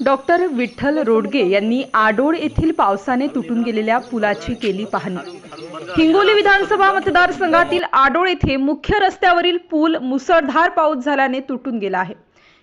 Doctor Vitthal रोडगे यांनी आडोळ येथील पावसाने तुटून गेलेल्या पुलाची केली पाहणी. हिंगोली विधानसभा मतदारसंघातील आडोळ येथे मुख्य रस्त्यावरील पूल मुसळधार पाऊस झाल्याने तुटून गेला आहे.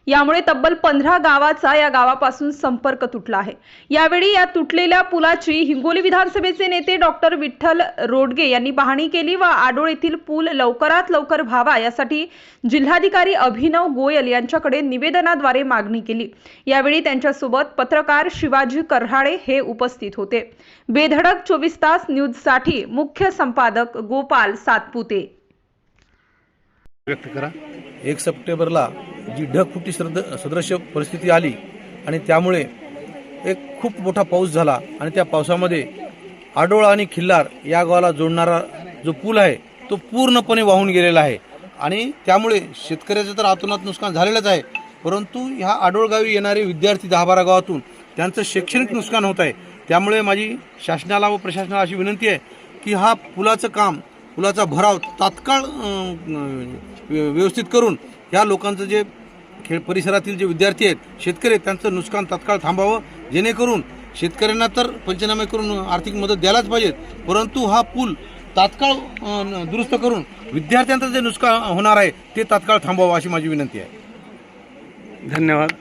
यामुळे तब्बल पंधरा गावाचा या गावापासून संपर्क तुटला आहे. यावेळी या तुटलेल्या पुलाची हिंगोली विधानसभेचे नेते डॉक्टर विठ्ठल रोडगे यांनी पाहणी केली व आडोळ येथील पूल लवकरात लवकर व्हावा यासाठी जिल्हाधिकारी अभिनव गोयल यांच्याकडे निवेदनाद्वारे मागणी केली. यावेळी त्यांच्यासोबत पत्रकार शिवाजी कर्हाडे हे उपस्थित होते. बेधडक चोवीस तास न्यूजसाठी मुख्य संपादक गोपाल सातपुते. व्यक्त करा. एक सप्टेंबरला जी ढगफुटी सद सदृश परिस्थिती आली आणि त्यामुळे एक खूप मोठा पाऊस झाला आणि त्या पावसामध्ये आडोळा आणि खिल्लार या गावाला जोडणारा जो पूल आहे तो पूर्णपणे वाहून गेलेला आहे. आणि त्यामुळे शेतकऱ्याचं तर आतोनात नुकसान झालेलंच आहे. परंतु ह्या आडोळ गावी येणारे विद्यार्थी दहा बारा गावातून त्यांचं शैक्षणिक नुकसान होत आहे. त्यामुळे माझी शासनाला व प्रशासनाला अशी विनंती आहे की हा पुलाचं काम पुलाचा भराव तात्काळ व्य- व्यवस्थित करून या लोकांचं जे खेळ परिसरातील जे विद्यार्थी आहेत शेतकरी आहेत त्यांचं नुकसान तात्काळ थांबावं. जेणेकरून शेतकऱ्यांना तर पंचनामे करून आर्थिक मदत द्यायलाच पाहिजेत. परंतु हा पूल तात्काळ दुरुस्त करून विद्यार्थ्यांचं जे नुकसान होणार आहे ते तात्काळ थांबावं अशी माझी विनंती आहे. धन्यवाद.